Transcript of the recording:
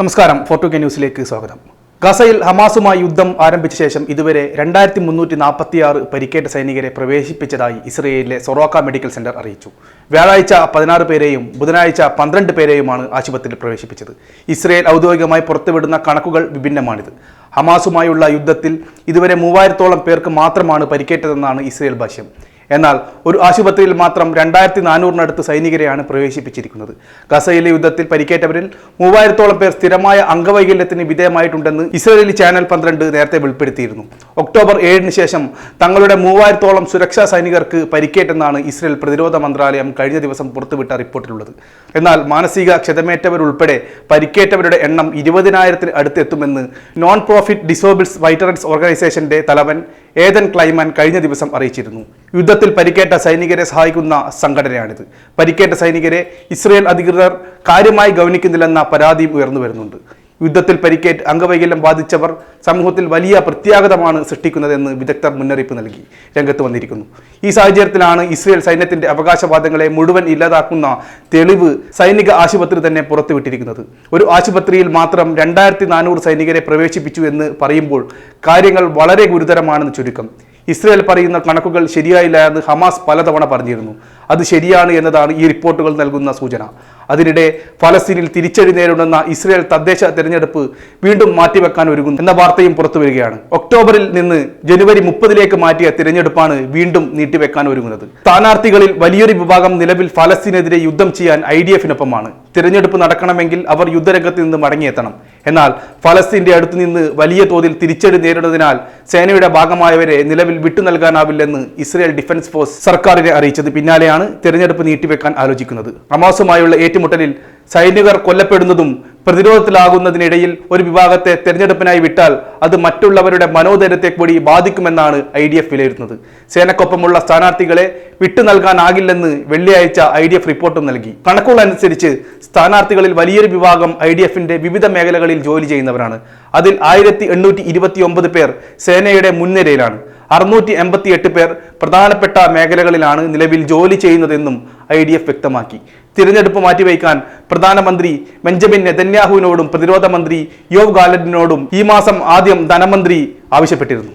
നമസ്കാരം. ഫോർട്ടു കെ ന്യൂസിലേക്ക് സ്വാഗതം. ഗസയിൽ ഹമാസുമായി യുദ്ധം ആരംഭിച്ച ശേഷം ഇതുവരെ രണ്ടായിരത്തി മുന്നൂറ്റി നാൽപ്പത്തിയാറ് പരിക്കേറ്റ സൈനികരെ പ്രവേശിപ്പിച്ചതായി ഇസ്രയേലിലെ സൊറോക്ക മെഡിക്കൽ സെന്റർ അറിയിച്ചു. വ്യാഴാഴ്ച പതിനാറ് പേരെയും ബുധനാഴ്ച പന്ത്രണ്ട് പേരെയുമാണ് ആശുപത്രിയിൽ പ്രവേശിപ്പിച്ചത്. ഇസ്രയേൽ ഔദ്യോഗികമായി പുറത്തുവിടുന്ന കണക്കുകൾ വിഭിന്നമാണിത്. ഹമാസുമായുള്ള യുദ്ധത്തിൽ ഇതുവരെ മൂവായിരത്തോളം പേർക്ക് മാത്രമാണ് പരിക്കേറ്റതെന്നാണ് ഇസ്രയേൽ ഭാഷ്യം. എന്നാൽ ഒരു ആശുപത്രിയിൽ മാത്രം രണ്ടായിരത്തി നാനൂറിനടുത്ത് സൈനികരെയാണ് പ്രവേശിപ്പിച്ചിരിക്കുന്നത്. ഗസയിലെ യുദ്ധത്തിൽ പരിക്കേറ്റവരിൽ മൂവായിരത്തോളം പേർ സ്ഥിരമായ അംഗവൈകല്യത്തിന് വിധേയമായിട്ടുണ്ടെന്ന് ഇസ്രയേലി ചാനൽ പന്ത്രണ്ട് നേരത്തെ വെളിപ്പെടുത്തിയിരുന്നു. ഒക്ടോബർ ഏഴിന് ശേഷം തങ്ങളുടെ മൂവായിരത്തോളം സുരക്ഷാ സൈനികർക്ക് പരിക്കേറ്റെന്നാണ് ഇസ്രയേൽ പ്രതിരോധ മന്ത്രാലയം കഴിഞ്ഞ ദിവസം പുറത്തുവിട്ട റിപ്പോർട്ടിലുള്ളത്. എന്നാൽ മാനസിക ക്ഷതമേറ്റവരുൾപ്പെടെ പരിക്കേറ്റവരുടെ എണ്ണം ഇരുപതിനായിരത്തിന് അടുത്തെത്തുമെന്ന് നോൺ പ്രോഫിറ്റ് ഡിസോബിൾസ് വൈറ്ററൻസ് ഓർഗനൈസേഷന്റെ തലവൻ ഏതൻ ക്ലൈമാൻ കഴിഞ്ഞ ദിവസം അറിയിച്ചിരുന്നു. യുദ്ധത്തിൽ പരിക്കേറ്റ സൈനികരെ സഹായിക്കുന്ന സംഘടനയാണിത്. പരിക്കേറ്റ സൈനികരെ ഇസ്രയേൽ അധികൃതർ കാര്യമായി ഗവനിക്കുന്നില്ലെന്ന പരാതിയും ഉയർന്നു വരുന്നുണ്ട്. യുദ്ധത്തിൽ പരിക്കേറ്റ് അംഗവൈകല്യം ബാധിച്ചവർ സമൂഹത്തിൽ വലിയ പ്രത്യാഘാതമാണ് സൃഷ്ടിക്കുന്നതെന്ന് വിദഗ്ധർ മുന്നറിയിപ്പ് നൽകി. രംഗത്ത് വന്നിരിക്കുന്നു. ഈ സാഹചര്യത്തിലാണ് ഇസ്രയേൽ സൈന്യത്തിന്റെ അവകാശവാദങ്ങളെ മുഴുവൻ ഇല്ലാതാക്കുന്ന തെളിവ് സൈനിക ആശുപത്രി തന്നെ പുറത്തുവിട്ടിരിക്കുന്നത്. ഒരു ആശുപത്രിയിൽ മാത്രം രണ്ടായിരത്തി സൈനികരെ പ്രവേശിപ്പിച്ചു എന്ന് പറയുമ്പോൾ കാര്യങ്ങൾ വളരെ ഗുരുതരമാണെന്ന് ചുരുക്കം. ഇസ്രയേൽ പറയുന്ന കണക്കുകൾ ശരിയായില്ല എന്ന് ഹമാസ് പലതവണ പറഞ്ഞിരുന്നു. അത് ശരിയാണ് എന്നതാണ് ഈ റിപ്പോർട്ടുകൾ നൽകുന്ന സൂചന. അതിനിടെ ഫലസ്തീനിൽ തിരിച്ചടി നേരിടുന്ന ഇസ്രയേൽ തദ്ദേശ തെരഞ്ഞെടുപ്പ് വീണ്ടും മാറ്റിവെക്കാൻ ഒരുങ്ങുന്നു എന്ന വാർത്തയും പുറത്തു വരികയാണ്. ഒക്ടോബറിൽ നിന്ന് ജനുവരി മുപ്പതിലേക്ക് മാറ്റിയ തിരഞ്ഞെടുപ്പാണ് വീണ്ടും നീട്ടിവെക്കാൻ ഒരുങ്ങുന്നത്. സ്ഥാനാർത്ഥികളിൽ വലിയൊരു വിഭാഗം നിലവിൽ ഫലസ്തീനെതിരെ യുദ്ധം ചെയ്യാൻ ഐ ഡി എഫിനൊപ്പമാണ്. തിരഞ്ഞെടുപ്പ് നടക്കണമെങ്കിൽ അവർ യുദ്ധരംഗത്ത് നിന്ന് മടങ്ങിയെത്തണം. എന്നാൽ ഫലസ്തീന്റെ അടുത്തു നിന്ന് വലിയ തോതിൽ തിരിച്ചടി നേരിടുന്നതിനാൽ സേനയുടെ ഭാഗമായവരെ നിലവിൽ വിട്ടു നൽകാനാവില്ലെന്ന് ഇസ്രയേൽ ഡിഫൻസ് ഫോഴ്സ് സർക്കാരിനെ അറിയിച്ചത്. പിന്നാലെയാണ് തിരഞ്ഞെടുപ്പ് നീട്ടിവെക്കാൻ ആലോചിക്കുന്നത്. ഹമാസുമായുള്ള ഏറ്റുമുട്ടലിൽ സൈനികർ കൊല്ലപ്പെടുന്നതും പ്രതിരോധത്തിലാകുന്നതിനിടയിൽ ഒരു വിഭാഗത്തെ തെരഞ്ഞെടുപ്പിനായി വിട്ടാൽ അത് മറ്റുള്ളവരുടെ മനോധൈര്യത്തെ കൂടി ബാധിക്കുമെന്നാണ് ഐ ഡി എഫ് വിലയിരുത്തുന്നത്. സേനക്കൊപ്പമുള്ള സ്ഥാനാർത്ഥികളെ വിട്ടു നൽകാനാകില്ലെന്ന് വെള്ളിയാഴ്ച ഐ ഡി എഫ് റിപ്പോർട്ടും നൽകി. കണക്കുകൾ അനുസരിച്ച് സ്ഥാനാർത്ഥികളിൽ വലിയൊരു വിഭാഗം ഐ ഡി എഫിന്റെ വിവിധ മേഖലകളിൽ ജോലി ചെയ്യുന്നവരാണ്. അതിൽ ആയിരത്തി പേർ സേനയുടെ മുൻനിരയിലാണ്. അറുന്നൂറ്റി എൺപത്തി എട്ട് പേർ പ്രധാനപ്പെട്ട മേഖലകളിലാണ് നിലവിൽ ജോലി ചെയ്യുന്നതെന്നും ഐ ഡി എഫ് വ്യക്തമാക്കി. തിരഞ്ഞെടുപ്പ് മാറ്റിവയ്ക്കാൻ പ്രധാനമന്ത്രി ബെഞ്ചമിൻ നെതന്യാഹുവിനോടും പ്രതിരോധ മന്ത്രി യോവ് ഗാലഡിനോടും ഈ മാസം ആദ്യം ധനമന്ത്രി ആവശ്യപ്പെട്ടിരുന്നു.